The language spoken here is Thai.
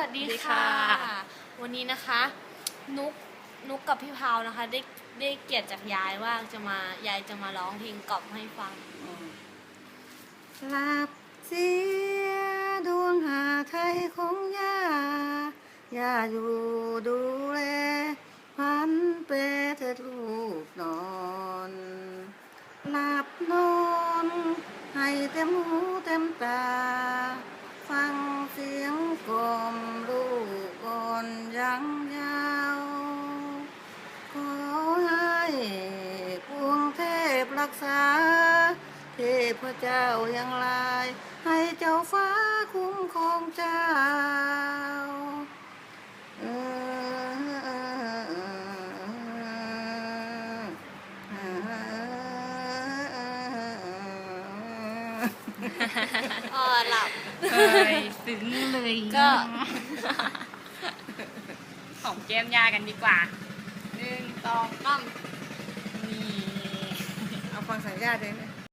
วัสดีสวัสดีค่ะค่ะ วันนี้นะคะ นุกนุกกับพี่พาวนะคะ ได้ได้เกียรติจากยายว่าจะมายายจะมาร้องเพลงกล่อมให้ฟังหลับเสียดวงหาไทยของย่าย่าอยู่ดูแลพันเปเถิดลูกนอนหลับนอน ให้เต็มหูเต็มตา รักษา เทพเจ้าอย่างไรให้เจ้าฟ้าคุ้มครองเจ้าอออ๋อหลับเอ้ยซึ้งเลยก็ ของแก้มยากันดีกว่าหนึ่งสองสาม นี่เอาฟั